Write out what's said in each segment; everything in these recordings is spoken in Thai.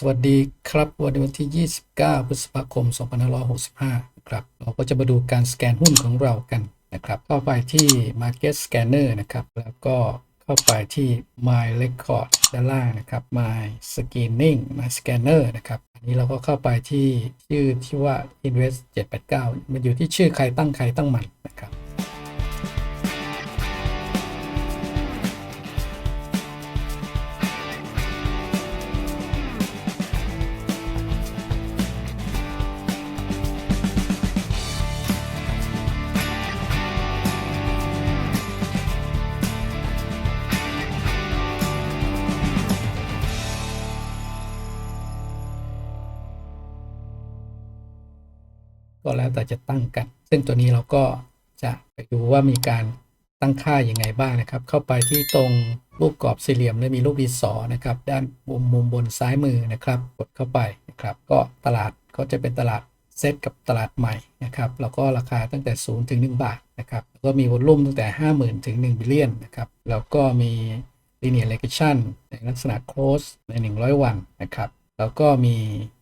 สวัสดีครับวันนี้วันที่ 29 พฤษภาคม 2565 ครับ เราก็จะมาดูการสแกนหุ้นของเรากันนะครับ เข้าไปที่ Market Scanner นะครับ แล้วก็เข้าไปที่ My Record ด้านล่างนะครับ My Screening My Scanner นะครับ อันนี้เราก็เข้าไปที่ชื่อที่ว่า Invest 789 มันอยู่ที่ชื่อใครตั้งใครตั้งมันนะครับ แต่จะตั้งกัน ซึ่งตัวนี้เราก็จะไปดูว่ามีการตั้งค่ายังไงบ้างนะครับ เข้าไปที่ตรงรูปกรอบสี่เหลี่ยมและมีรูปดินสอนะครับ ด้านมุมมุมบนซ้ายมือนะครับ กดเข้าไปนะครับ ก็ตลาดก็จะเป็นตลาดเซตกับตลาดใหม่นะครับ แล้วก็ราคาตั้งแต่ 0 ถึง 1 บาทนะครับ แล้วก็มีวอลลุ่มตั้งแต่ 50,000 ถึง 1 บิลเลียนนะครับ แล้วก็มี linear regression ในลักษณะ close ใน 100 วันนะครับ แล้วก็มี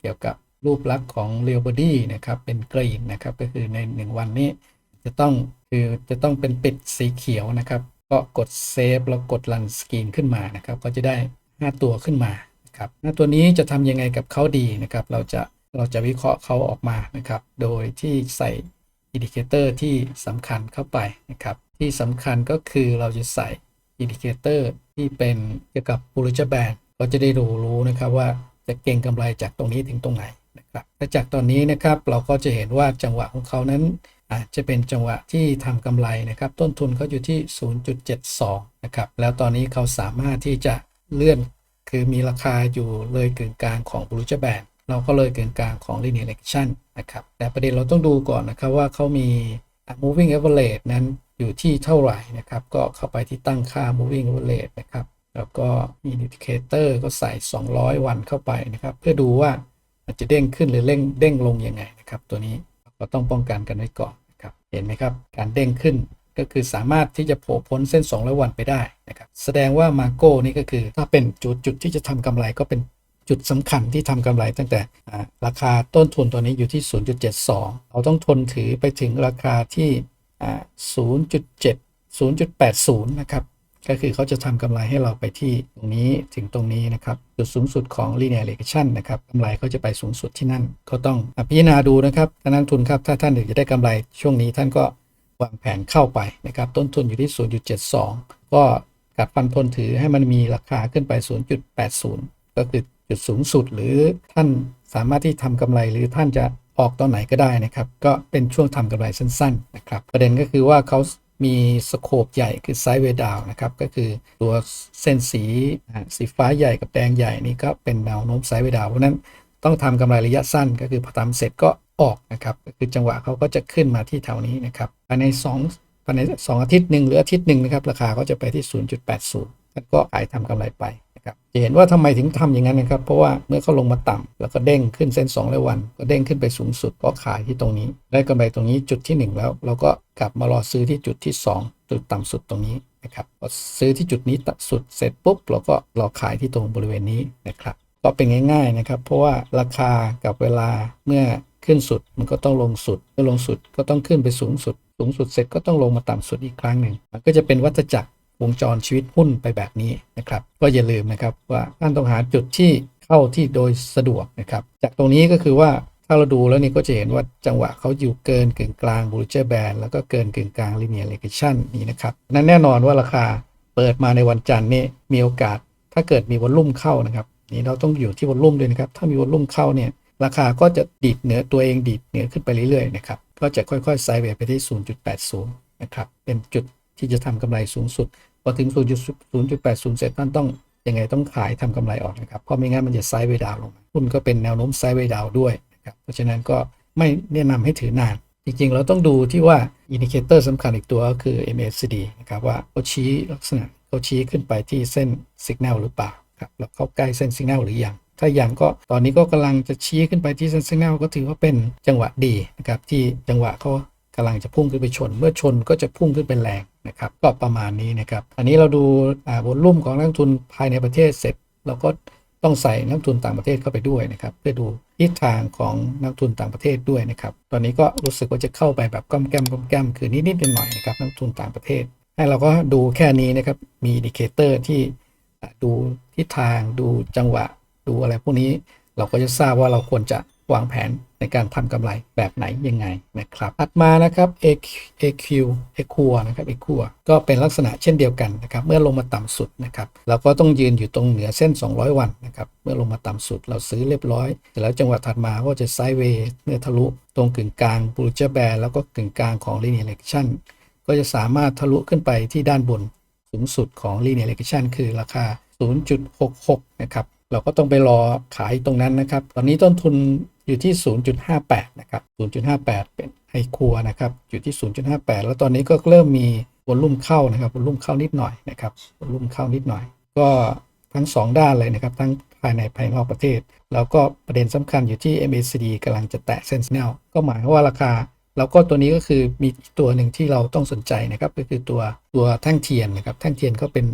เกี่ยวกับ รูปลักษณ์ของ real body นะครับเป็นกรีนนะครับก็คือใน 1 วันนี้จะต้องคือจะต้องเป็นปิดสีเขียวนะครับ ก็กดเซฟแล้วกดรันสกรีนขึ้นมานะครับ ก็จะได้ 5 ตัวขึ้นมานะครับหน้าตัวนี้จะทำยังไงกับเขาดีนะครับ เราจะเราจะวิเคราะห์เขาออกมานะครับ โดยที่ใส่อินดิเคเตอร์ที่สำคัญเข้าไปนะครับ ที่สำคัญก็คือเราจะใส่อินดิเคเตอร์ที่เป็นเกี่ยวกับ Bollinger Band ก็จะได้รู้รู้นะครับว่าจะเก็งกำไรจากตรงนี้ถึงตรงไหน ครับและจากตอนนี้นะครับเราก็จะเห็นว่าจังหวะของเขานั้นอาจจะเป็นจังหวะที่ทำกำไรนะครับ ต้นทุนเขาอยู่ที่ 0.72 นะครับ แล้วตอนนี้เขาสามารถที่จะเลื่อน คือมีราคาอยู่เลยกึ่งกลางของบรูจแบนเราก็เลยกึ่งกลางของ linear regression นะครับ แต่ประเด็นเราต้องดูก่อนนะครับว่าเขามี moving average นั้นอยู่ที่เท่าไหร่นะครับ ก็เข้าไปที่ตั้งค่า moving average นะครับ แล้วก็ indicator ก็ใส่ 200 วันเข้าไปนะครับ เพื่อดูว่า อาจจะเด้งขึ้นหรือเร่งเด้งลงยังไงนะครับตัวนี้เราต้องป้องกันกันไว้ก่อนนะครับเห็นไหมครับ การเด้งขึ้นก็คือสามารถที่จะโผล่พ้นเส้น200วันไปได้นะครับแสดงว่ามาโก้นี่ก็คือ ถ้าเป็นจุดจุดที่จะทำกำไรก็เป็นจุดสำคัญที่ทำกำไรตั้งแต่ราคาต้นทุนตัวนี้อยู่ที่ 0.72 เราต้องทนถือไปถึงราคาที่ 0.7 0.80 นะครับ ก็คือเขาจะทำกำไรให้เราไปที่ตรงนี้ถึงตรงนี้นะครับ จุดสูงสุดของ linear regression นะครับกำไรเขาจะไปสูงสุดที่นั่น ก็ต้องอพิจารณาดูนะครับท่านนักลงทุนครับ ถ้าท่านอยากจะได้กำไรช่วงนี้ท่านก็วางแผนเข้าไปนะครับ ต้นทุนอยู่ที่ 0.72 ก็กัดฟันทนถือให้มันมีราคาขึ้นไป 0.80 ก็คือจุดสูงสุด หรือท่านสามารถที่ทำกำไรหรือท่านจะออกตอนไหนก็ได้นะครับ ก็เป็นช่วงทำกำไรสั้น ๆ นะครับ ประเด็นก็คือว่าเขา มีสโคปใหญ่คือไซด์เวดาวนะครับ ก็คือตัวเส้นสีสีฟ้าใหญ่กับแดงใหญ่นี่ก็เป็นแนวโน้มไซด์เวดาวเพราะนั้นต้องทำกำไรระยะสั้นก็คือพอทำเสร็จก็ออกนะครับก็คือจังหวะเขาก็จะขึ้นมาที่แถวนี้นะครับภายใน2ภายใน 2 อาทิตย์หนึ่งหรืออาทิตย์หนึ่งนะครับราคาก็จะไปที่ 0.80 แล้วก็ขายทำกำไรไปนะครับจะเห็นว่าทำไมถึงทำอย่างนั้นนะครับ เพราะว่าเมื่อเขาลงมาต่ำแล้วก็เด้งขึ้นเส้น2ร้อยวัน ก็เด้งขึ้นไปสูงสุดก็ขายที่ตรงนี้ ได้กำไรตรงนี้จุดที่ 1 แล้ว เราก็กลับมารอซื้อที่จุดที่ 2 จุดต่ำสุดตรงนี้นะครับพอซื้อที่จุดนี้ต่ำสุดเสร็จปุ๊บเราก็รอขายที่ตรงบริเวณนี้นะครับก็เป็นง่าย ๆนะครับ เพราะว่าราคากับเวลาเมื่อขึ้นสุดมันก็ต้องลงสุดเมื่อลงสุดก็ต้องขึ้นไปสูงสุด สูงสุดเสร็จก็ต้องลงมาต่ำสุดอีกครั้งหนึ่งมันก็จะเป็นวัฏจักร วงจรชีวิตหุ้นไปแบบนี้นะครับ ก็อย่าลืมนะครับว่าท่านต้องหาจุดที่เข้าที่โดยสะดวกนะครับ จากตรงนี้ก็คือว่าถ้าเราดูแล้วนี่ก็จะเห็นว่าจังหวะเขาอยู่เกินกึ่งกลางบูเจอร์แบนแล้วก็เกินกึ่งกลาง linear regression นี่นะครับนั้นแน่นอนว่าราคาเปิดมาในวันจันทร์นี่มีโอกาส ถ้าเกิดมีวอลลุ่มเข้านะครับนี่เราต้องอยู่ที่วอลลุ่มด้วยนะครับ ถ้ามีวอลลุ่มเข้าเนี่ยราคาก็จะดีดเหนือตัวเองดีดเหนือขึ้นไปเรื่อยๆนะครับก็จะค่อยๆไซด์เวย์ไปที่ 0.80 นะครับเป็นจุดที่จะทำกำไรสูงสุด พอถึง0.80 เสร็จท่านต้องยังไงต้องขายทำกำไรออกนะครับ เพราะไม่งั้นมันจะไซด์เวดาวลงหุ้นก็เป็นแนวโน้มไซด์เวดาวด้วยนะครับ เพราะฉะนั้นก็ไม่แนะนำให้ถือนาน จริงๆ เราต้องดูที่ว่าอินดิเคเตอร์สำคัญอีกตัวก็คือ MACD นะครับว่าเขาชี้ลักษณะเขาชี้ขึ้นไปที่เส้นสัญญาณหรือเปล่าครับแล้วเข้าใกล้เส้นสัญญาณหรือยังถ้าอยังก็ตอนนี้ก็กำลังจะชี้ขึ้นไปที่เส้นสัญญาณก็ถือว่าเป็นจังหวะดีนะครับที่จังหวะเขากำลังจะพุ่งขึ้นไปชน เมื่อชนก็จะพุ่งขึ้นเป็นแรง นะครับก็ประมาณนี้นะครับ อันนี้เราดูอ่าวอลลุ่มของนักทุนภายในประเทศเสร็จ เราก็ต้องใส่นักทุนต่างประเทศเข้าไปด้วยนะครับ เพื่อดูทิศทางของนักทุนต่างประเทศด้วยนะครับ ตอนนี้ก็รู้สึกว่าจะเข้าไปแบบก้อมแก้มก้อมแก้มคือนิดๆหน่อยๆนะครับนักทุนต่างประเทศ ให้เราก็ดูแค่นี้นะครับ มีอินดิเคเตอร์ที่ดูทิศทางดูจังหวะ ดูอะไรพวกนี้ เราก็จะทราบว่าเราควรจะ วางแผนในการทำกำไรแบบไหนยังไงนะครับถัดมานะครับ AQ AQ EQ นะครับ EQ ก็เป็นลักษณะเช่นเดียวกันนะครับ เมื่อลงมาต่ำสุดนะครับ เราก็ต้องยืนอยู่ตรงเหนือเส้น 200 วันนะครับ เมื่อลงมาต่ำสุดเราซื้อเรียบร้อยเสร็จแล้วจังหวะถัดมาก็จะไซด์เวย์เมื่อทะลุตรงกึ่งกลางบูเจอร์แบร์แล้วก็กึ่งกลางของ linear regression ก็จะสามารถทะลุขึ้นไปที่ด้านบนสูงสุดของ linear regression คือราคา 0.66 นะครับเราก็ต้องไปรอขายตรงนั้นนะครับ ตอนนี้ต้นทุน อยู่ที่ 0.58 นะครับ 0.58 เป็นไฮครัวนะครับ อยู่ที่ 0.58 แล้วตอนนี้ก็เริ่มมีวอลลุ่มเข้านะครับวอลลุ่มเข้านิดหน่อยนะครับวอลลุ่มเข้านิดหน่อย ก็ทั้ง 2 ด้านเลยนะครับ ทั้งภายในภายนอกประเทศ แล้วก็ประเด็นสำคัญอยู่ที่ MACD กำลังจะแตะเส้น Snell ก็หมายว่าราคา แล้วก็ตัวนี้ก็คือมีตัวหนึ่งที่เราต้องสนใจนะครับ ก็คือตัวตัวแท่งเทียนนะครับ แท่งเทียนก็เป็น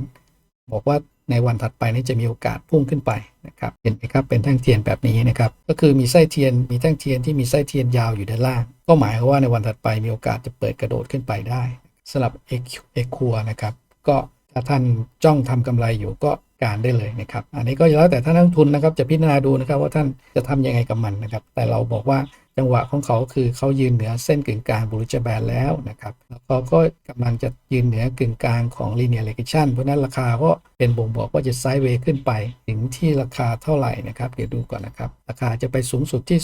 บอกว่า ในวันถัดไปนี้จะมีโอกาสพุ่งขึ้นไปนะครับเห็นไหมครับเป็นแท่งเทียนแบบนี้นะครับก็คือมีไส้เทียนมีแท่งเทียนที่มีไส้เทียนยาวอยู่ด้านล่าง ก็หมายความว่าในวันถัดไปมีโอกาสจะเปิดกระโดดขึ้นไปได้สำหรับเอ็กเอ็กคัวนะครับก็ถ้าท่านจ้องทำกำไรอยู่ก็การได้เลยนะครับ อันนี้ก็แล้วแต่ท่านนักลงทุนนะครับจะพิจารณาดูนะครับว่าท่านจะทำยังไงกับมันนะครับ แต่เราบอกว่า จังหวะของเขาคือเขายืนเหนือเส้นกึ่งกลางบูริจแบนแล้วนะครับแล้วเขาก็กำลังจะยืนเหนือกึ่งกลางของ linear regression เพราะนั้นราคาก็เป็นบ่งบอกว่าจะไซด์เวย์ขึ้นไป ถึงที่ราคาเท่าไหร่นะครับ เดี๋ยวดูก่อนนะครับ ราคาจะไปสูงสุดที่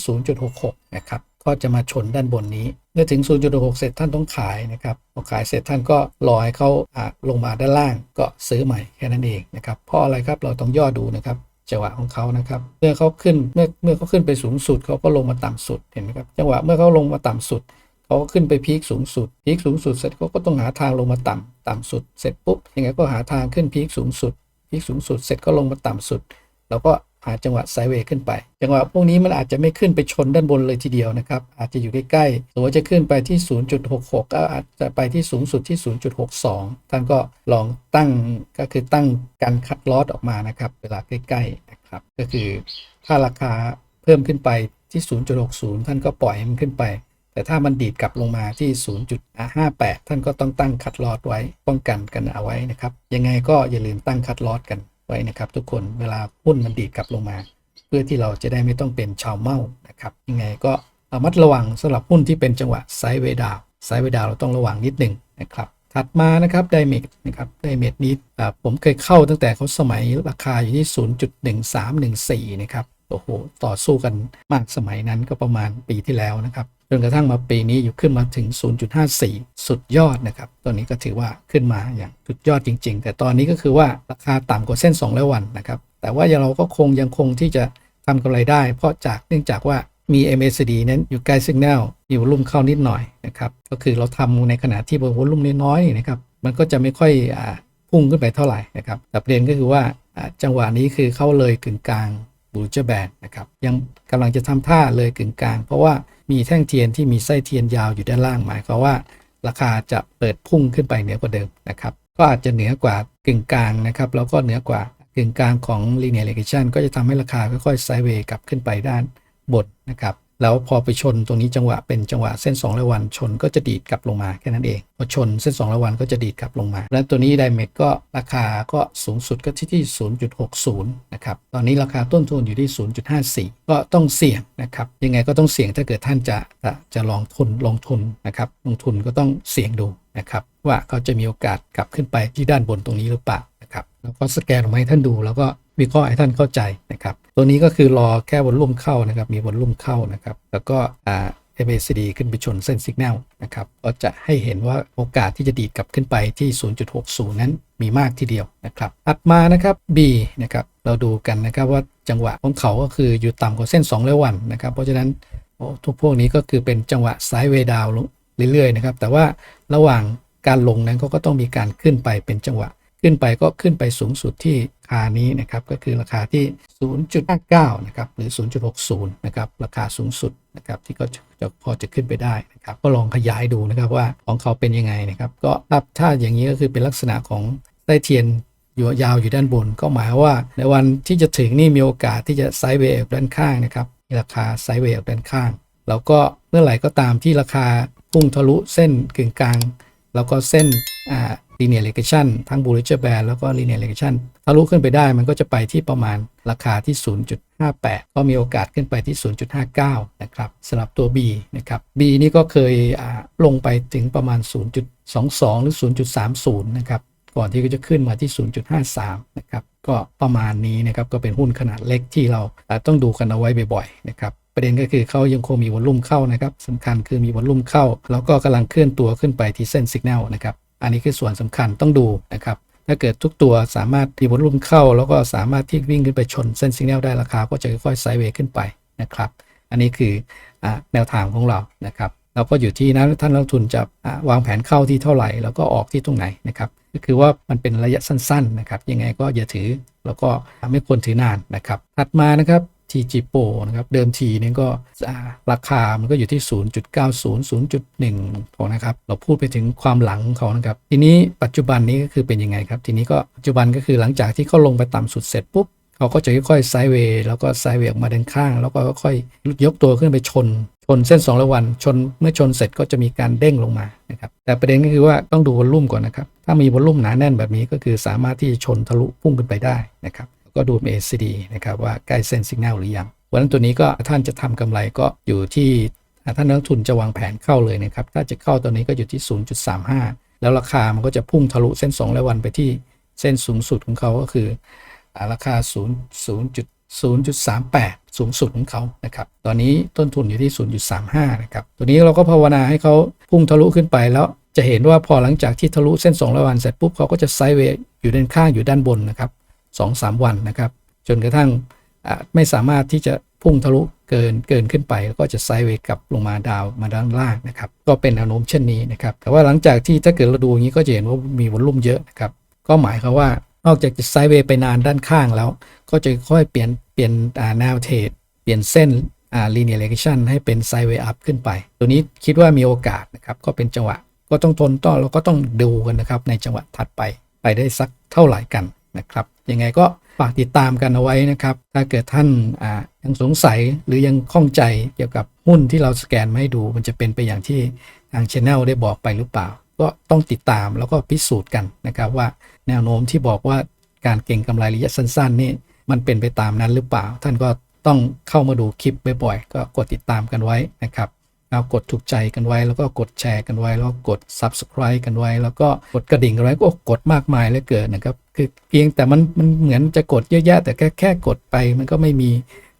0.66 นะครับก็จะมาชนด้านบนนี้ เมื่อถึง 0.66เสร็จท่านต้องขายนะครับพอขายเสร็จท่านก็รอให้เขาลงมาด้านล่างก็ซื้อใหม่แค่นั้นเองนะครับเพราะอะไรครับเราต้องย่อดูนะครับ จังหวะของเขานะครับ เมื่อเขาขึ้นเมื่อเมื่อเขาขึ้นไปสูงสุดเขาก็ลงมาต่ำสุดเห็นไหมครับจังหวะเมื่อเขาลงมาต่ำสุดเขาก็ขึ้นไปพีคสูงสุดพีคสูงสุดเสร็จเขาก็ต้องหาทางลงมาต่ำต่ำสุดเสร็จปุ๊บยังไงก็หาทางขึ้นพีคสูงสุดพีคสูงสุดเสร็จก็ลงมาต่ำสุด แล้วก็ หาจังหวะไซเวย์ขึ้นไป จังหวะพวกนี้มันอาจจะไม่ขึ้นไปชนด้านบนเลยทีเดียวนะครับ อาจจะอยู่ใกล้ๆสมมติว่าจะขึ้นไปที่ 0.66 ก็อาจจะไปที่สูงสุดที่ 0.62 ท่านก็ลองตั้งก็คือตั้งการคัดลอสออกมานะครับ เวลาใกล้ๆนะครับ ก็คือถ้าราคาเพิ่มขึ้นไปที่ 0.60 ท่านก็ปล่อยให้มันขึ้นไป แต่ถ้ามันดีดกลับลงมาที่ 0.58 ท่านก็ต้องตั้งคัดลอสไว้ ป้องกันกันเอาไว้นะครับ ยังไงก็อย่าลืมตั้งคัดลอสกัน ว้นะครับ ทุกคนเวลาหุ้นมันดีดกลับลงมา เพื่อที่เราจะได้ไม่ต้องเป็นชาวเมานะครับยังไงก็ระมัดระวังสำหรับหุ้นที่เป็นจังหวะไซด์เวดาวไซด์เวดาวเราต้องระวังนิดหนึ่งนะครับถัดมานะครับไดเมกนะครับไดเมกนี้ผมเคยเข้าตั้งแต่เขาสมัยราคาอยู่ที่ 0.1314 นะครับ โอ้โหต่อสู้กันมากสมัยนั้นก็ประมาณปีที่แล้วนะครับจนกระทั่งมาปีนี้อยู่ขึ้นมาถึง 0.54 สุดยอดนะครับตัวนี้ก็ถือว่าขึ้นมาอย่างสุดยอดจริง ๆ แต่ตอนนี้ก็คือว่าราคาต่ำกว่าเส้น2ร้อยวันนะครับ แต่ว่าเราก็คงยังคงที่จะทำกำไรได้ เพราะจากเนื่องจากว่ามี MACD นั้นอยู่ใกล้ Signal มีวอลุ่มเข้านิดหน่อยนะครับ ก็คือเราทำในขณะที่วอลุ่มน้อยๆนะครับ มันก็จะไม่ค่อยอพุ่งขึ้นไปเท่าไหร่นะครับแต่ประเด็นก็คือว่าอ่าจังหวะนี้คือเข้าเลยกึ่งกลาง บูเจอร์แบนนะครับยังกำลังจะทำท่าเลยกึ่งกลาง เพราะว่ามีแท่งเทียนที่มีไส้เทียนยาวอยู่ด้านล่างหมายความว่า ราคาจะเปิดพุ่งขึ้นไปเหนือกว่าเดิมนะครับก็อาจจะเหนือกว่ากึ่งกลางนะครับแล้วก็เหนือกว่ากึ่งกลางของ linear regression ก็จะทำให้ราคาค่อยๆไซด์เวย์กลับขึ้นไปด้านบนนะครับ แล้วพอไปชนตรงนี้จังหวะเป็นจังหวะเส้น2ร้อยวันชนก็จะดีดกลับลงมาแค่นั้นเองพอชนเส้น2ร้อยวันก็จะดีดกลับลงมา แล้วตัวนี้ไดเมกก็ราคาก็สูงสุดก็ที่ที่ 0.60 นะครับ ตอนนี้ราคาต้นทุนอยู่ที่ 0.54 ก็ต้องเสี่ยงนะครับ ยังไงก็ต้องเสี่ยงถ้าเกิดท่านจะจะจะลองทุนลงทุนนะครับลงทุนก็ต้องเสี่ยงดูนะครับว่าเขาจะมีโอกาสกลับขึ้นไปที่ด้านบนตรงนี้หรือเปล่านะครับแล้วก็สแกนออกมาให้ท่านดูแล้วก็วิเคราะห์ให้ท่านเข้าใจนะครับ ตัวนี้ก็คือรอแค่วอลลุ่มเข้านะครับ มีวอลลุ่มเข้านะครับ แล้วก็อ่า MACD ขึ้นไปชนเส้นสัญญาณนะครับ ก็จะให้เห็นว่าโอกาสที่จะดีดกลับขึ้นไปที่ 0.60 นั้นมีมากทีเดียวนะครับถัดมานะครับ B นะครับ เราดูกันนะครับว่าจังหวะของเขาก็คืออยู่ต่ำกว่าเส้น2ร้อยวันนะครับ เพราะฉะนั้นทุกพวกนี้ก็คือเป็นจังหวะไซด์เวดาวเรื่อยๆนะครับ แต่ว่าระหว่างการลงนั้นเขาก็ต้องมีการขึ้นไปเป็นจังหวะ ขึ้นไปก็ขึ้นไปสูงสุดที่ราคานี้นะครับก็คือราคาที่ 0.59 นะครับหรือ 0.60 นะครับราคาสูงสุดนะครับที่ก็จะพอจะขึ้นไปได้นะครับก็ลองขยายดูนะครับว่าของเขาเป็นยังไงนะครับก็ถ้าถ้าอย่างนี้ก็คือเป็นลักษณะของไส้เทียนอยู่ยาวอยู่ด้านบนก็หมายว่าในวันที่จะถึงนี่มีโอกาสที่จะไซด์เวย์ออกด้านข้างนะครับราคาไซด์เวย์ออกด้านข้าง แล้วก็เมื่อไหร่ก็ตามที่ราคาพุ่งทะลุเส้นกึ่งกลาง แล้วก็เส้นอ่า linear regression ทั้ง Bollinger Band แล้วก็ linear regression ทะลุขึ้นไปได้มันก็จะไปที่ประมาณราคาที่ 0.58 ก็มีโอกาสขึ้นไปที่ 0.59 นะครับสำหรับตัว B นะครับ B นี่ก็เคยลงไปถึงประมาณ 0.22 หรือ 0.30 นะครับ ก่อนที่ก็จะขึ้นมาที่ 0.53 นะครับก็ประมาณนี้นะครับก็เป็นหุ้นขนาดเล็กที่เราต้องดูกันเอาไว้บ่อยๆนะครับประเด็นก็คือเขายังคงมีวอลลุ่มเข้านะครับสำคัญคือมีวอลลุ่มเข้า แล้วก็กำลังเคลื่อนตัวขึ้นไปที่เส้นสัญญาณนะครับ อันนี้คือส่วนสำคัญต้องดูนะครับ ถ้าเกิดทุกตัวสามารถมีวอลลุ่มเข้า แล้วก็สามารถที่วิ่งขึ้นไปชนเส้นสัญญาณได้ราคาก็จะค่อยๆไซด์เวย์ขึ้นไปนะครับ อันนี้คืออแนวทางของเรานะครับเราก็อยู่ที่นั้นท่านนักลงทุนจะวางแผนเข้าที่เท่าไหร่ แล้วก็ออกที่ตรงไหนนะครับก็คือว่ามันเป็นระยะสั้นๆนะครับยังไงก็อย่าถือแล้วก็ไม่ควรถือนานนะครับถัดมานะครับ TG Pro นะครับเดิมทีนี่ก็ราคามันก็อยู่ที่ 0.90 0.1พอนะครับเราพูดไปถึงความหลังของเขานะครับทีนี้ปัจจุบันนี้ก็คือเป็นยังไงครับ ทีนี้ก็ปัจจุบันก็คือหลังจากที่เขาลงไปต่ำสุดเสร็จปุ๊บเขาก็จะค่อยๆไซด์เวย์แล้วก็ไซด์เวย์ออกมาด้านข้าง แล้วก็ค่อยๆยกตัวขึ้นไปชนชนเส้น2ระวันชนเมื่อชนเสร็จก็จะมีการเด้งลงมานะครับแต่ประเด็นก็คือว่าต้องดูวอลลุ่มก่อนนะครับถ้ามีวอลลุ่มหนาแน่นแบบนี้ก็คือสามารถที่จะชนทะลุพุ่งขึ้นไปได้นะครับ ก็ดู ACD นะครับว่าใกล้เส้นสัญญาณหรือยังวันนั้นตัวนี้ก็ท่านจะทำกำไรก็อยู่ที่ท่านนักลงทุนจะวางแผนเข้าเลยนะครับ ถ้าจะเข้าตัวนี้ก็อยู่ที่ 0.35 แล้วราคามันก็จะพุ่งทะลุเส้น2ระวันไปที่เส้นสูงสุดของเขาก็คืออ่าราคา 0 0.0.38 สูงสุดของเขานะครับ ตอนนี้ต้นทุนอยู่ที่ 0.35 นะครับ ตัวนี้เราก็ภาวนาให้เขาพุ่งทะลุขึ้นไปแล้วจะเห็นว่าพอหลังจากที่ทะลุเส้น2ระวันเสร็จปุ๊บเขาก็จะไซด์เวย์อยู่ด้านข้างอยู่ด้านบนนะครับ 2-3 วันนะครับ จนกระทั่งไม่สามารถที่จะพุ่งทะลุเกินเกินขึ้นไป แล้วก็จะไซด์เวย์กลับลงมาดาวมาด้านล่างนะครับ ก็เป็นแนวโน้มเช่นนี้นะครับ แต่ว่าหลังจากที่ถ้าเกิดเราดูอย่างนี้ก็จะเห็นว่ามีวอลลุ่มเยอะนะครับ ก็หมายความว่านอกจากจะไซด์เวย์ไปนานด้านข้างแล้ว ก็จะค่อยเปลี่ยนเปลี่ยนแนวเทรดเปลี่ยนเส้นอ่า linear regression ให้เป็นไซด์เวอัพขึ้นไป ตัวนี้คิดว่ามีโอกาสนะครับ ก็เป็นจังหวะ ก็ต้องทนต่อเราก็ต้องดูกันนะครับ ในจังหวะถัดไป ไปได้สักเท่าไหร่กัน นะครับ ยังไงก็ฝากติดตามกันเอาไว้นะครับ ถ้าเกิดท่านยังสงสัยหรือยังข้องใจเกี่ยวกับหุ้นที่เราสแกนมาให้ดูมันจะเป็นไปอย่างที่ทางช anel ได้บอกไปหรือเปล่า ก็ต้องติดตามแล้วก็พิสูจน์กันนะครับว่าแนวโน้มที่บอกว่าการเก็งกำไรระยะสั้น ๆ นี่มันเป็นไปตามนั้นหรือเปล่า ท่านก็ต้องเข้ามาดูคลิปบ่อยๆก็กดติดตามกันไว้นะครับ เอากดถูกใจกันไว้ แล้วก็กดแชร์กันไว้ แล้วก็กด subscribe กันไว้ แล้วก็กดกระดิ่งกันไว้ก็กดมากมายเหลือเกินนะครับ คือเพียงแต่มันมันเหมือนจะกดเยอะแยะแต่แค่แค่กดไปมันก็ไม่มี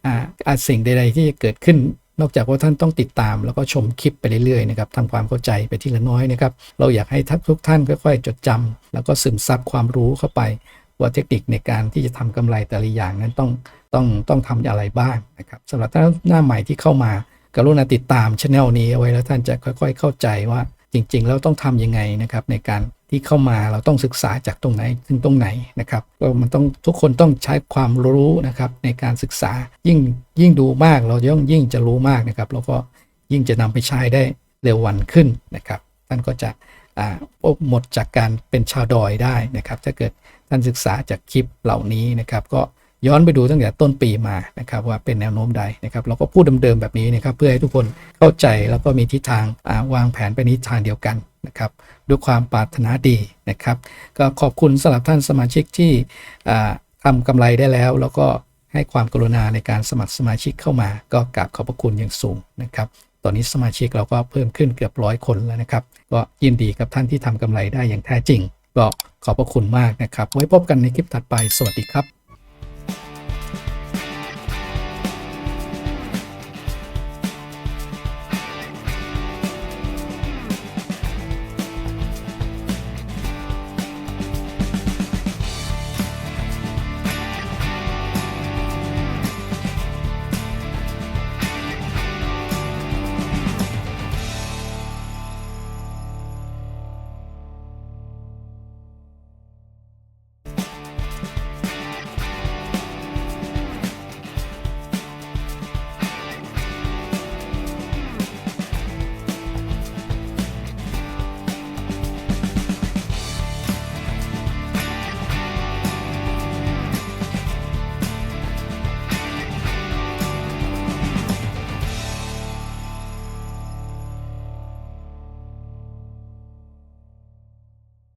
อ่าอาสิ่งใด ๆ ที่จะเกิดขึ้น นอกจากว่าท่านต้องติดตาม แล้วก็ชมคลิปไปเรื่อยๆนะครับทำความเข้าใจไปทีละน้อยนะครับ เราอยากให้ทุกท่านค่อยๆ จดจำแล้วก็ซึมซับความรู้เข้าไป ว่าเทคนิคในการที่จะทำกำไรแต่ละอย่างนั้นต้องต้องต้องทำอะไรบ้างนะครับสำหรับท่านหน้าใหม่ที่เข้ามา กรุณาติดตามช anel นี้เอาไว้แล้วท่านจะค่อย ๆ เข้าใจว่าจริงๆแล้วต้องทำยังไงนะครับในการที่เข้ามาเราต้องศึกษาจากตรงไหนถึงตรงไหนนะครับก็มันต้องทุกคนต้องใช้ความรู้นะครับในการศึกษายิ่งยิ่งดูมากเราย่อมยิ่งจะรู้มากนะครับแล้วก็ยิ่งจะนำไปใช้ได้เร็ววันขึ้นนะครับ ท่านก็จะหมดจากการเป็นชาวดอยได้นะครับ ถ้าเกิดท่านศึกษาจากคลิปเหล่านี้นะครับ ก็ ย้อนไปดูตั้งแต่ต้นปีมานะครับว่าเป็นแนวโน้มใดนะครับเราก็พูดเดิมๆแบบนี้นะครับเพื่อให้ทุกคนเข้าใจแล้วก็มีทิศทางาวางแผนไปในทิศทางเดียวกันนะครับด้วยความปรารถนาดีนะครับ ก็ขอบคุณสำหรับท่านสมาชิกที่อ่าทำกำไรได้แล้ว แล้วก็ให้ความกรุณาในการสมัครสมาชิกเข้ามา ก็กราบขอบพระคุณอย่างสูงนะครับตอนนี้สมาชิกเราก็เพิ่มขึ้นเกือบร้อยคนแล้วนะครับ ก็ยินดีกับท่านที่ทำกำไรได้อย่างแท้จริง ก็ขอบพระคุณมากนะครับ ไว้พบกันในคลิปถัดไป สวัสดีครับ